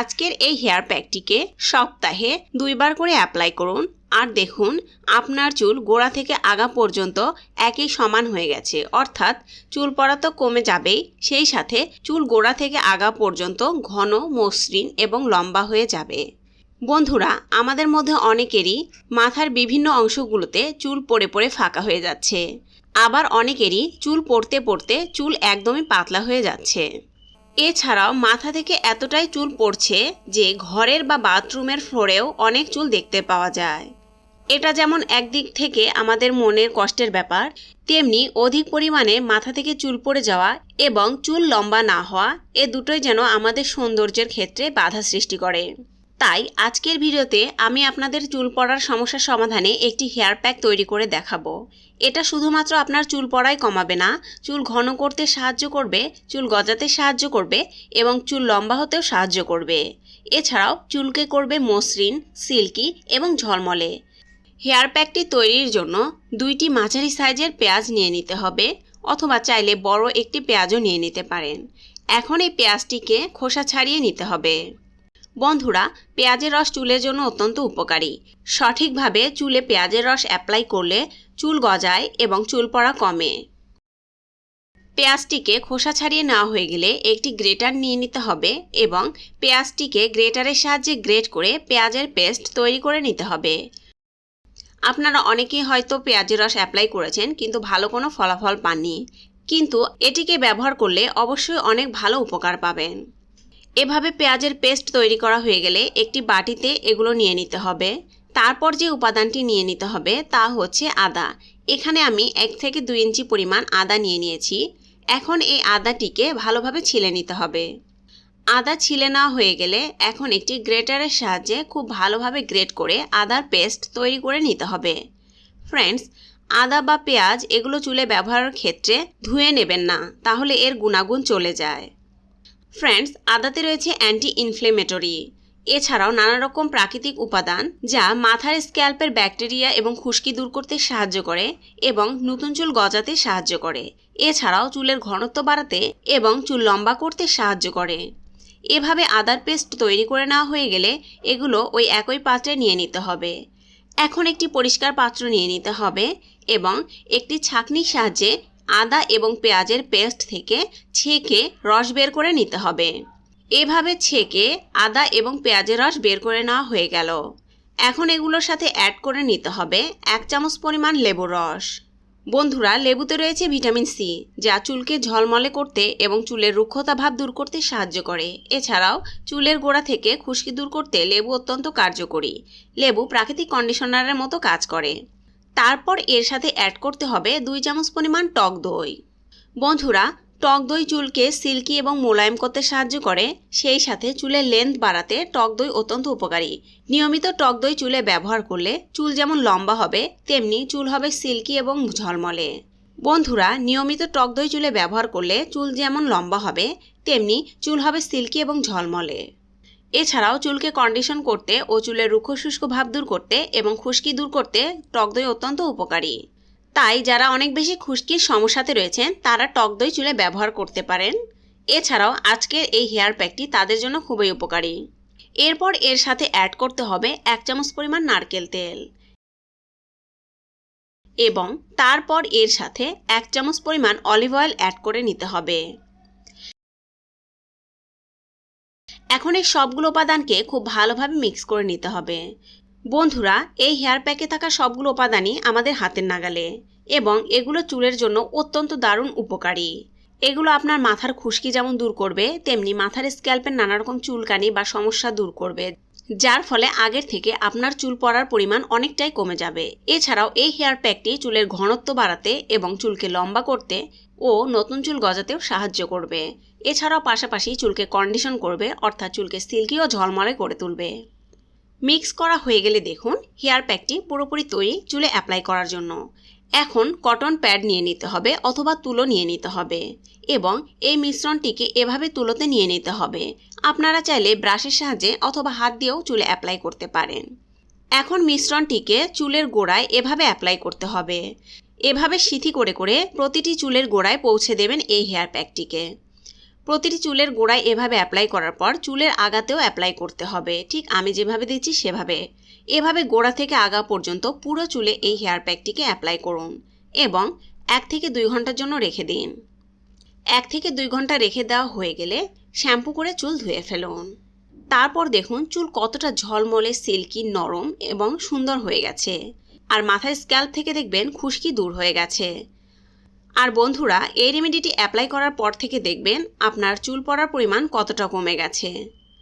আজকের এই হেয়ার প্যাকটিকে সপ্তাহে দুইবার করে অ্যাপ্লাই করুন। আর দেখুন, আপনার চুল গোড়া থেকে আগা পর্যন্ত একই সমান হয়ে গেছে। অর্থাৎ চুল পড়া তো কমে যাবেই, সেই সাথে চুল গোড়া থেকে আগা পর্যন্ত ঘন, মসৃণ এবং লম্বা হয়ে যাবে। বন্ধুরা, আমাদের মধ্যে অনেকেরই মাথার বিভিন্ন অংশগুলোতে চুল পড়ে পড়ে ফাঁকা হয়ে যাচ্ছে। আবার অনেকেরই চুল পড়তে পড়তে চুল একদমই পাতলা হয়ে যাচ্ছে। এছাড়াও মাথা থেকে এতটাই চুল পড়ছে যে ঘরের বা বাথরুমের ফ্লোরেও অনেক চুল দেখতে পাওয়া যায়। এটা যেমন একদিক থেকে আমাদের মনের কষ্টের ব্যাপার, তেমনি অধিক পরিমাণে মাথা থেকে চুল পড়ে যাওয়া এবং চুল লম্বা না হওয়া এ দুটোই যেন আমাদের সৌন্দর্যের ক্ষেত্রে বাধা সৃষ্টি করে। তাই আজকের ভিডিওতে আমি আপনাদের চুল পড়ার সমস্যার সমাধানে একটি হেয়ার প্যাক তৈরি করে দেখাবো। এটা শুধুমাত্র আপনার চুল পড়াই কমাবে না, চুল ঘন করতে সাহায্য করবে, চুল গজাতে সাহায্য করবে এবং চুল লম্বা হতেও সাহায্য করবে। এছাড়াও চুলকে করবে মসৃণ, সিল্কি এবং ঝলমলে। হেয়ার প্যাকটি তৈরির জন্য দুইটি মাঝারি সাইজের পেঁয়াজ নিয়ে নিতে হবে অথবা চাইলে বড় একটি পেঁয়াজও নিয়ে নিতে পারেন। এখন এই পেঁয়াজটিকে খোসা ছাড়িয়ে নিতে হবে। বন্ধুরা, পেঁয়াজের রস চুলের জন্য অত্যন্ত উপকারী। সঠিকভাবে চুলে পেঁয়াজের রস অ্যাপ্লাই করলে চুল গজায় এবং চুল পড়া কমে। পেঁয়াজটিকে খোসা ছাড়িয়ে নেওয়া হয়ে গেলে একটি গ্রেটার নিয়ে নিতে হবে এবং পেঁয়াজটিকে গ্রেটারের সাহায্যে গ্রেট করে পেঁয়াজের পেস্ট তৈরি করে নিতে হবে। আপনারা অনেকেই হয়তো পেঁয়াজের রস অ্যাপ্লাই করেছেন কিন্তু ভালো কোনো ফলাফল পাননি। কিন্তু এটিকে ব্যবহার করলে অবশ্যই অনেক ভালো উপকার পাবেন। এভাবে পেঁয়াজের পেস্ট তৈরি করা হয়ে গেলে একটি বাটিতে এগুলো নিয়ে নিতে হবে। তারপর যে উপাদানটি নিয়ে নিতে হবে তা হচ্ছে আদা। এখানে আমি এক থেকে দুই ইঞ্চি পরিমাণ আদা নিয়ে নিয়েছি। এখন এই আদাটিকে ভালোভাবে ছিলে নিতে হবে। আদা ছিলে না হয়ে গেলে এখন একটি গ্রেটারের সাহায্যে খুব ভালোভাবে গ্রেট করে আদার পেস্ট তৈরি করে নিতে হবে। ফ্রেন্ডস, আদা বা পেঁয়াজ এগুলো চুলে ব্যবহারের ক্ষেত্রে ধুয়ে নেবেন না, তাহলে এর গুণাগুণ চলে যায়। ফ্রেন্ডস আদাতে রয়েছে অ্যান্টি ইনফ্লেমেটরি এছাড়াও নানা রকম প্রাকৃতিক উপাদান যা মাথার স্ক্যাল্পের ব্যাকটেরিয়া এবং খুশকি দূর করতে সাহায্য করে এবং নতুন চুল গজাতে সাহায্য করে। এছাড়াও চুলের ঘনত্ব বাড়াতে এবং চুল লম্বা করতে সাহায্য করে। এভাবে আদার পেস্ট তৈরি করে নেওয়া হয়ে গেলে এগুলো ওই একই পাত্রে নিয়ে নিতে হবে। এখন একটি পরিষ্কার পাত্র নিয়ে নিতে হবে এবং একটি ছাঁকনির সাহায্যে আদা এবং পেঁয়াজের পেস্ট থেকে ছেঁকে রস বের করে নিতে হবে। এভাবে ছেঁকে আদা এবং পেঁয়াজের রস বের করে নেওয়া হয়ে গেল। এখন এগুলোর সাথে অ্যাড করে নিতে হবে এক চামচ পরিমাণ লেবুর রস। বন্ধুরা, লেবুতে রয়েছে ভিটামিন সি, যা চুলকে ঝলমলে করতে এবং চুলের রুক্ষতা ভাব দূর করতে সাহায্য করে। এছাড়াও, চুলের গোড়া থেকে খুশকি দূর করতে লেবু অত্যন্ত কার্যকরী। লেবু প্রাকৃতিক কন্ডিশনারের মতো কাজ করে। তারপর এর সাথে অ্যাড করতে হবে দুই চামচ পরিমাণ টক দই। বন্ধুরা, টক দই চুলকে সিল্কি এবং মোলায়েম করতে সাহায্য করে, সেই সাথে চুলের লেন্থ বাড়াতে টক দই অত্যন্ত উপকারী। নিয়মিত টক দই চুলে ব্যবহার করলে চুল যেমন লম্বা হবে, তেমনি চুল হবে সিল্কি এবং ঝলমলে। বন্ধুরা, নিয়মিত টক দই চুলে ব্যবহার করলে চুল যেমন লম্বা হবে, তেমনি চুল হবে সিল্কি এবং ঝলমলে। এছাড়াও চুলকে কন্ডিশন করতে ও চুলের রুক্ষ শুষ্ক ভাব দূর করতে এবং খুশকি দূর করতে টক দই অত্যন্ত উপকারী। তাই যারা অনেক বেশি খুশকির সমস্যাতে রয়েছেন, তারা টক দই চুলে ব্যবহার করতে পারেন। এছাড়াও আজকের এই হেয়ার প্যাকটি তাদের জন্য খুবই উপকারী। এরপর এর সাথে অ্যাড করতে হবে এক চামচ পরিমাণ নারকেল তেল। এবং তারপর এর সাথে এক চামচ পরিমাণ অলিভ অয়েল অ্যাড করে নিতে হবে। এখন এই সবগুলো উপাদানকে খুব ভালোভাবে মিক্স করে নিতে হবে। বন্ধুরা, এই হেয়ার প্যাকে থাকা সবগুলো উপাদানই আমাদের হাতের নাগালে এবং এগুলো চুলের জন্য অত্যন্ত দারুণ উপকারী। এগুলো আপনার মাথার খুশকি যেমন দূর করবে, তেমনি মাথার স্ক্যাল্পের নানা রকম চুলকানি বা সমস্যা দূর করবে। যার ফলে আগের থেকে আপনার চুল পড়ার পরিমাণ অনেকটাই কমে যাবে। এছাড়াও এই হেয়ার প্যাকটি চুলের ঘনত্ব বাড়াতে এবং চুলকে লম্বা করতে ও নতুন চুল গজাতেও সাহায্য করবে। এছাড়াও পাশাপাশি চুলকে কন্ডিশন করবে, অর্থাৎ চুলকে সিল্কি ও ঝলমলে করে তুলবে। মিক্স করা হয়ে গেলে দেখুন হেয়ার প্যাকটি পুরোপুরি তৈরি চুলে অ্যাপ্লাই করার জন্য। এখন কটন প্যাড নিয়ে নিতে হবে অথবা তুলো নিয়ে নিতে হবে এবং এই মিশ্রণটিকে এভাবে তুলোতে নিয়ে নিতে হবে। আপনারা চাইলে ব্রাশের সাহায্যে অথবা হাত দিয়েও চুলে অ্যাপ্লাই করতে পারেন। এখন মিশ্রণটিকে চুলের গোড়ায় এভাবে অ্যাপ্লাই করতে হবে। এভাবে সিথি করে করে প্রতিটি চুলের গোড়ায় পৌঁছে দেবেন এই হেয়ার প্যাকটিকে। প্রতিটি চুলের গোড়ায় এভাবে অ্যাপ্লাই করার পর চুলের আগাতেও অ্যাপ্লাই করতে হবে। ঠিক আমি যেভাবে দিচ্ছি সেভাবে। এভাবে গোড়া থেকে আগা পর্যন্ত পুরো চুলে এই হেয়ার প্যাকটিকে অ্যাপ্লাই করুন এবং এক থেকে দুই ঘণ্টার জন্য রেখে দিন। এক থেকে দুই ঘণ্টা রেখে দেওয়া হয়ে গেলে শ্যাম্পু করে চুল ধুয়ে ফেলুন। তারপর দেখুন চুল কতটা ঝলমলে, সিল্কি, নরম এবং সুন্দর হয়ে গেছে। আর মাথার স্ক্যাল্প থেকে দেখবেন খুশকি দূর হয়ে গেছে। আর বন্ধুরা, এই রেমেডিটি অ্যাপ্লাই করার পর থেকে দেখবেন আপনার চুল পড়ার পরিমাণ কতটা কমে গেছে।